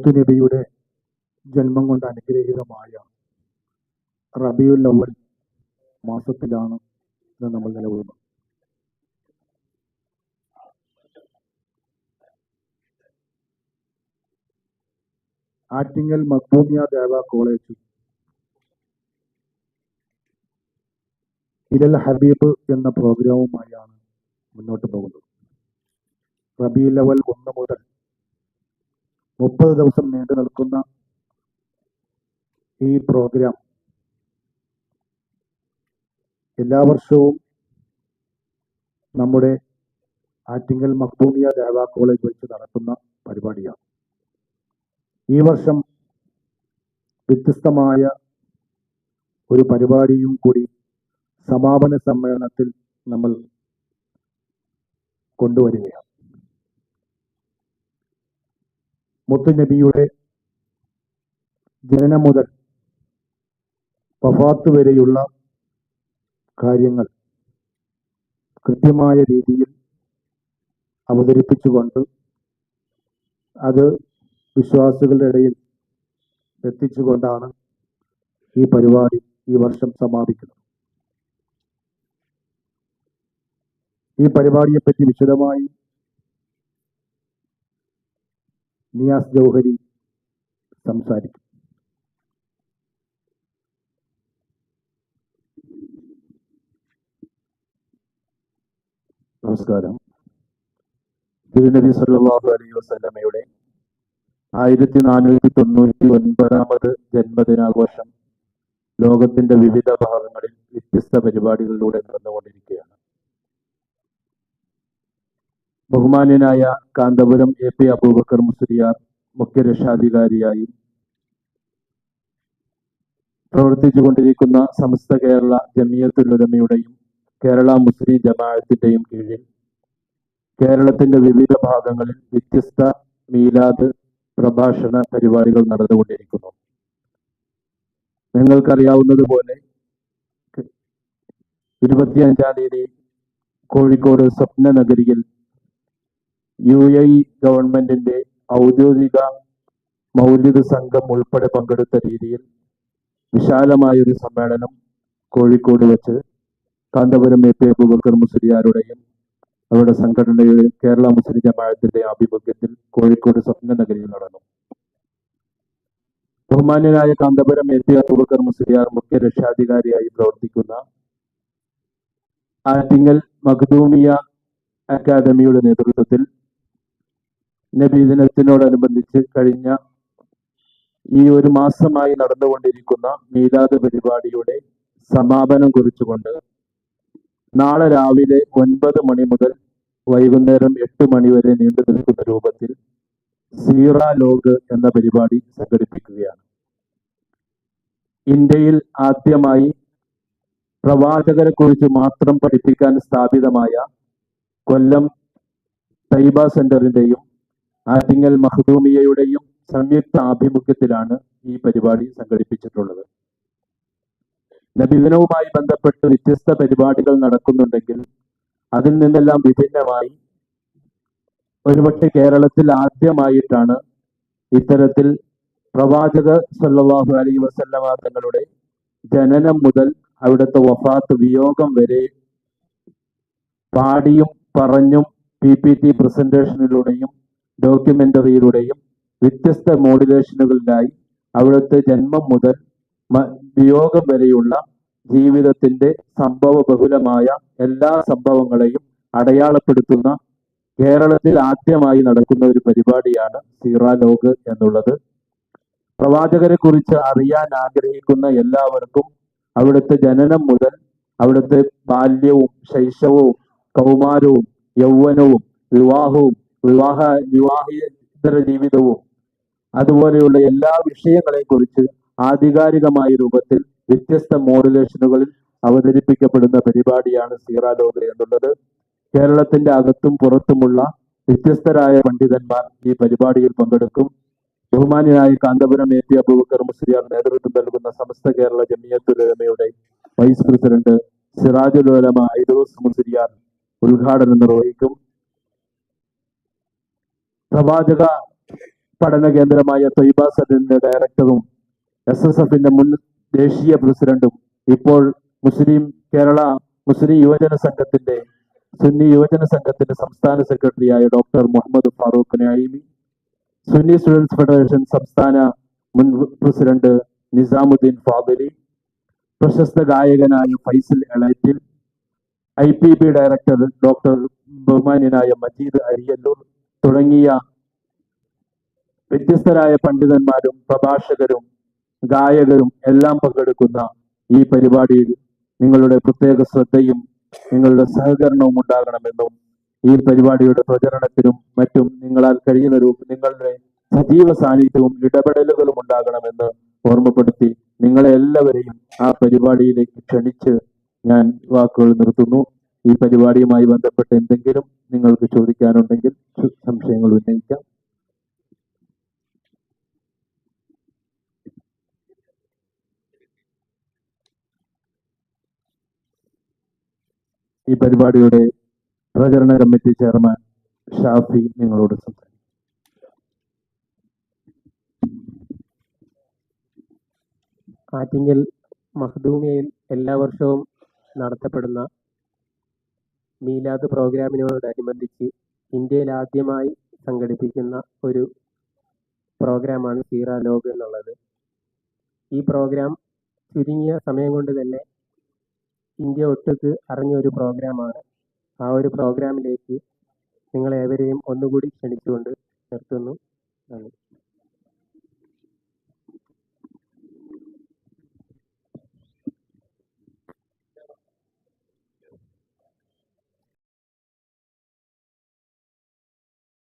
മുത്തുനബിയുടെ ജന്മം കൊണ്ട് അനുഗ്രഹീതമായ റബിയുൽ അവൽ മാസത്തിലാണ് ഇന്ന് നമ്മൾ നിലകൊള്ളുന്നത് ആറ്റിങ്ങൽ മക്ബൂമിയ ദേവ കോളേജ്. ഇരൽ ഹബീബ് എന്ന പ്രോഗ്രാമുമായാണ് മുന്നോട്ട് പോകുന്നത്. റബി ലെവൽ ഒന്ന് മുതൽ മുപ്പത് ദിവസം നീണ്ടു നിൽക്കുന്ന ഈ പ്രോഗ്രാം എല്ലാ വർഷവും നമ്മുടെ ആറ്റിങ്ങൽ മക്ബൂമിയ ദേവ കോളേജ് വെച്ച് നടക്കുന്ന പരിപാടിയാണ്. ഈ വർഷം വ്യത്യസ്തമായ ഒരു പരിപാടിയും കൂടി സമാപന സമ്മേളനത്തിൽ നമ്മൾ കൊണ്ടുവരികയാണ്. മുത്തുനബിയുടെ ജനനം മുതൽ വഫാത്ത് വരെയുള്ള കാര്യങ്ങൾ കൃത്യമായ രീതിയിൽ അവതരിപ്പിച്ചുകൊണ്ട് അത് വിശ്വാസികളുടെ ഇടയിൽ എത്തിച്ചുകൊണ്ടാണ് ഈ പരിപാടി ഈ വർഷം സമാപിക്കുന്നത്. ഈ പരിപാടിയെപ്പറ്റി വിശദമായി നിയാസ് ജൗഹരി സംസാരിക്കും. നമസ്കാരം. തിരുനബി സല്ലാഹു അലൈഹി വസ്ലമയുടെ ആയിരത്തി നാനൂറ്റി തൊണ്ണൂറ്റി ഒൻപതാമത് ജന്മദിനാഘോഷം ലോകത്തിന്റെ വിവിധ ഭാഗങ്ങളിൽ വ്യത്യസ്ത പരിപാടികളിലൂടെ നടന്നുകൊണ്ടിരിക്കുകയാണ് ബഹുമാന്യനായ കാന്തപുരം എ പി അബൂബക്കർ മുസ്ലിയാർ മുഖ്യ പ്രവർത്തിച്ചു കൊണ്ടിരിക്കുന്ന സമസ്ത കേരള ജമിയത്തുലുലമയുടെയും കേരള മുസ്ലിം ജമാഅത്തിന്റെയും കീഴിൽ കേരളത്തിന്റെ വിവിധ ഭാഗങ്ങളിൽ വ്യത്യസ്ത മീലാദ് പ്രഭാഷണ പരിപാടികൾ നടന്നുകൊണ്ടിരിക്കുന്നു. നിങ്ങൾക്കറിയാവുന്നതുപോലെ ഇരുപത്തിയഞ്ചാം തീയതി കോഴിക്കോട് സ്വപ്ന നഗരിയിൽ യു എ ഇ ഗവൺമെന്റിന്റെ ഔദ്യോഗിക മൗലിക സംഘം ഉൾപ്പെടെ പങ്കെടുത്ത രീതിയിൽ വിശാലമായൊരു സമ്മേളനം കോഴിക്കോട് വെച്ച് കാന്തപുരം എ പി അബൂബക്കർ മുസ്ലിയാരുടെയും അവരുടെ സംഘടനയുടെയും കേരള മുസ്ലിം ജമാഅത്തിന്റെ ആഭിമുഖ്യത്തിൽ കോഴിക്കോട് സ്വപ്ന നഗരിയിൽ നടന്നു. ബഹുമാന്യനായ കാന്തപുരം എ പി അബൂബക്കർ മുസ്ലിയാർ മുഖ്യ രക്ഷാധികാരിയായി പ്രവർത്തിക്കുന്ന ആറ്റിങ്ങൽ മഖ്ദൂമിയ അക്കാദമിയുടെ നേതൃത്വത്തിൽ നബീദിനത്തിനോടനുബന്ധിച്ച് കഴിഞ്ഞ ഈ ഒരു മാസമായി നടന്നുകൊണ്ടിരിക്കുന്ന മീലാദ് പരിപാടിയുടെ സമാപനം കുറിച്ചുകൊണ്ട് നാളെ രാവിലെ ഒൻപത് മണി മുതൽ വൈകുന്നേരം എട്ട് മണി വരെ നീണ്ടു നിൽക്കുന്ന രൂപത്തിൽ സീറ ലോഗ് എന്ന പരിപാടി സംഘടിപ്പിക്കുകയാണ്. ഇന്ത്യയിൽ ആദ്യമായി പ്രവാചകരെ കുറിച്ച് മാത്രം പഠിപ്പിക്കാൻ സ്ഥാപിതമായ കൊല്ലം തൈബ സെന്ററിന്റെയും ആറ്റിങ്ങൽ മഹദൂമിയയുടെയും സംയുക്ത ആഭിമുഖ്യത്തിലാണ് ഈ പരിപാടി സംഘടിപ്പിച്ചിട്ടുള്ളത്. നബിദിനവുമായി ബന്ധപ്പെട്ട് വ്യത്യസ്ത പരിപാടികൾ നടക്കുന്നുണ്ടെങ്കിൽ അതിൽ നിന്നെല്ലാം വിഭിന്നമായി ഒരുപക്ഷെ കേരളത്തിൽ ആദ്യമായിട്ടാണ് ഇത്തരത്തിൽ പ്രവാചക സല്ലാഹു അലൈ വസല്ലമ തങ്ങളുടെ ജനനം മുതൽ അവിടുത്തെ വഫാത്ത് വിയോഗം വരെ പാടിയും പറഞ്ഞും പി പി ടി പ്രസന്റേഷനിലൂടെയും ഡോക്യുമെന്ററിയിലൂടെയും വ്യത്യസ്ത മോഡുലേഷനുകളിലായി അവിടുത്തെ ജന്മം മുതൽ വിയോഗം വരെയുള്ള ജീവിതത്തിന്റെ സംഭവ ബഹുലമായ എല്ലാ സംഭവങ്ങളെയും അടയാളപ്പെടുത്തുന്ന കേരളത്തിൽ ആദ്യമായി നടക്കുന്ന ഒരു പരിപാടിയാണ് സീറ ലോഗ് എന്നുള്ളത്. പ്രവാചകരെ കുറിച്ച് അറിയാൻ ആഗ്രഹിക്കുന്ന എല്ലാവർക്കും അവിടുത്തെ ജനനം മുതൽ അവിടുത്തെ ബാല്യവും ശൈശവവും കൗമാരവും യൗവനവും വിവാഹവും വിവാഹ വിവാഹിതര ജീവിതവും അതുപോലെയുള്ള എല്ലാ വിഷയങ്ങളെ കുറിച്ച് ആധികാരികമായ രൂപത്തിൽ വ്യത്യസ്ത മോഡുലേഷനുകളിൽ അവതരിപ്പിക്കപ്പെടുന്ന പരിപാടിയാണ് സീറാലോക എന്നുള്ളത്. കേരളത്തിന്റെ അകത്തും പുറത്തുമുള്ള വ്യത്യസ്തരായ പണ്ഡിതന്മാർ ഈ പരിപാടിയിൽ പങ്കെടുക്കും. ബഹുമാനിയായി കാന്തപുരം എ പി അബൂബക്കർ മുസ്ലിയാർ നേതൃത്വം നൽകുന്ന സമസ്ത കേരള ജമിയത്തുലമയുടെ വൈസ് പ്രസിഡന്റ് സിറാജുലോലമ ഐദോസ് മുസ്ലിയാർ ഉദ്ഘാടനം നിർവഹിക്കും. പ്രവാചക പഠന കേന്ദ്രമായ തൊയ്ബ സെന്ററിന്റെ ഡയറക്ടറും എസ് എസ് എഫിന്റെ മുൻ ദേശീയ പ്രസിഡന്റും ഇപ്പോൾ മുസ്ലിം കേരള മുസ്ലിം യുവജന സംഘത്തിന്റെ സുന്നി യുവജന സംഘത്തിന്റെ സംസ്ഥാന സെക്രട്ടറിയായ doctor Muhammad Farooq Naimi Sunni students federation സംസ്ഥാന മുൻ പ്രസിഡന്റ് നിസാമുദ്ദീൻ ഫാദലി പ്രശസ്ത ഗായകനായ Faisal എളൈറ്റിൽ I P B director doctor ബഹുമാന്യനായ മജീദ് അരിയല്ലൂർ തുടങ്ങിയ വ്യത്യസ്തരായ പണ്ഡിതന്മാരും പ്രഭാഷകരും ഗായകരും എല്ലാം പങ്കെടുക്കുന്ന ഈ പരിപാടിയിൽ നിങ്ങളുടെ പ്രത്യേക ശ്രദ്ധയും നിങ്ങളുടെ സഹകരണവും ഉണ്ടാകണമെന്നും ഈ പരിപാടിയുടെ പ്രചരണത്തിനും മറ്റും നിങ്ങളാൽ കഴിയുന്ന രൂപ നിങ്ങളുടെ സജീവ സാന്നിധ്യവും ഇടപെടലുകളും ഉണ്ടാകണമെന്ന് ഓർമ്മപ്പെടുത്തി നിങ്ങളെ എല്ലാവരെയും ആ പരിപാടിയിലേക്ക് ക്ഷണിച്ച് ഞാൻ വാക്കുകൾ നിർത്തുന്നു. ഈ പരിപാടിയുമായി ബന്ധപ്പെട്ട് എന്തെങ്കിലും നിങ്ങൾക്ക് ചോദിക്കാനുണ്ടെങ്കിൽ സംശയങ്ങൾ ഉന്നയിക്കാം. ഈ പരിപാടിയുടെ പ്രചരണ കമ്മിറ്റി ചെയർമാൻ ഷാഫി നിങ്ങളോട് സംസാരിക്കും. ആറ്റിങ്ങൽ മഹദൂമിയയിൽ എല്ലാ വർഷവും നടത്തപ്പെടുന്ന മീലാദ് പ്രോഗ്രാമിനോടനുബന്ധിച്ച് ഇന്ത്യയിൽ ആദ്യമായി സംഘടിപ്പിക്കുന്ന ഒരു പ്രോഗ്രാമാണ് സീറ ലോഗ് എന്നുള്ളത്. ഈ പ്രോഗ്രാം ചുരുങ്ങിയ സമയം കൊണ്ട് തന്നെ ഇന്ത്യ ഒട്ടുക്ക് അറിഞ്ഞ ഒരു പ്രോഗ്രാമാണ്. ആ ഒരു പ്രോഗ്രാമിലേക്ക് നിങ്ങളേവരെയും ഒന്നുകൂടി ക്ഷണിച്ചുകൊണ്ട് നിർത്തുന്നു. നന്ദി.